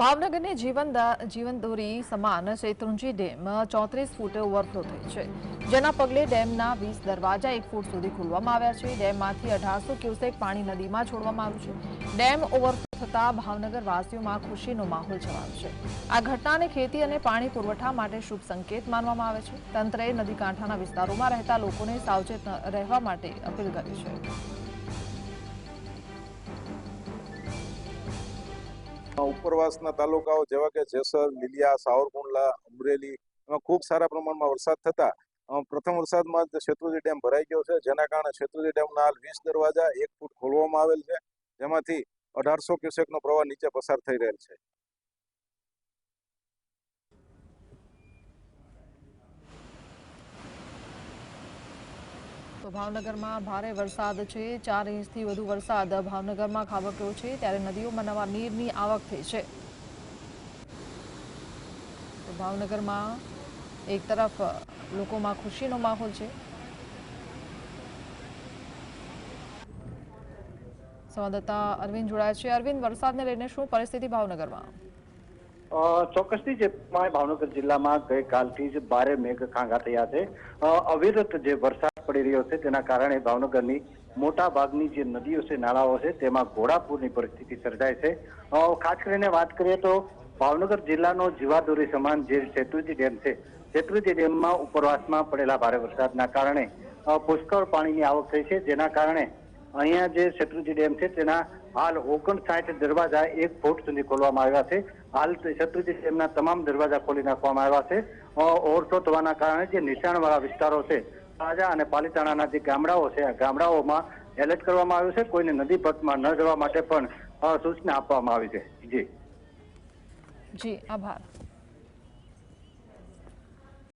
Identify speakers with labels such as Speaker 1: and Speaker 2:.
Speaker 1: ભાવનગરની જીવન જીવનદોરી સમાન શેત્રુંજી ડેમ. ચોત્રીસ ફૂટે ઓવરફ્લો થઈ છે. જેના પગલે ડેમના વીસ દરવાજા એક ફૂટ સુધી ખોલવામાં આવ્યા છે. ડેમમાંથી અઢારસો ક્યુસેક પાણી નદીમાં છોડવામાં આવ્યું છે. ડેમ ઓવરફ્લો થતાં ભાવનગર વાસીઓમાં ખુશીનો માહોલ છવાયો છે. આ ઘટનાને ખેતી અને પાણી પુરવઠા માટે શુભ સંકેત માનવામાં આવે છે. તંત્રએ નદી કાંઠાના વિસ્તારોમાં રહેતા લોકોને સાવચેત રહેવા માટે અપીલ કરી છે.
Speaker 2: ઉપરવાસના તાલુકાઓ જેવા કે જેસર, લીલિયા, સાવરકુંડલા, અમરેલી એમાં ખૂબ સારા પ્રમાણમાં વરસાદ થતા. પ્રથમ વરસાદમાં જ શેત્રુજી ડેમ ભરાઈ ગયો છે. જેના કારણે શેત્રુજી ડેમના હાલ વીસ દરવાજા એક ફૂટ ખોલવામાં આવેલ છે. જેમાંથી અઢારસો ક્યુસેકનો પ્રવાહ નીચે પસાર થઈ રહેલ છે.
Speaker 1: ભાવનગરમાં ભારે વરસાદ છે. ચાર ઇંચથી વધુ વરસાદ ભાવનગરમાં ખાબક્યો છે. ત્યારે નદીઓમાં નવા નીરની આવક થઈ છે. તો ભાવનગરમાં એક તરફ લોકોમાં ખુશીનો માહોલ છે. સંવાદદાતા અરવિંદ જોડાયા છે. અરવિંદ, વરસાદને લઈને શું પરિસ્થિતિ ભાવનગરમાં?
Speaker 3: ચોક્કસથી જે ભાવનગર જિલ્લામાં ગઈકાલથી જ ભારે મેઘ ખાંગા થયા છે. અવિરત જે વરસાદ પડી રહ્યો છે તેના કારણે ભાવનગરની મોટા ભાગની જે નદીઓ છે, નાળાઓ છે, તેમાં ઘોડાપૂરની પરિસ્થિતિ સર્જાય છે. ખાસ કરીને વાત કરીએ તો ભાવનગર જિલ્લાનો જીવાદોરી સમાન જે શેત્રુજી ડેમ છે શેત્રુજી ડેમમાં ઉપરવાસમાં પડેલા ભારે વરસાદના કારણે પુષ્કળ પાણીની આવક થઈ છે. જેના કારણે અહીંયા જે શેત્રુજી ડેમ છે તેના હાલ ઓગણસાઠ દરવાજા એક ફૂટ સુધી ખોલવામાં આવ્યા છે. હાલ શત્રુજી ડેમના તમામ દરવાજા ખોલી નાખવામાં આવ્યા છે. ઓવરફ્લો થવાના કારણે જે નીચાણવાળા વિસ્તારો છે તાજા અને પાલીતાણાના જે ગામડાઓ છે, આ ગામડાઓમાં એલર્ટ કરવામાં આવ્યું છે. કોઈને નદી પટમાં ન જવા માટે પણ સૂચના આપવામાં આવી છે. જી.
Speaker 1: જી, આભાર.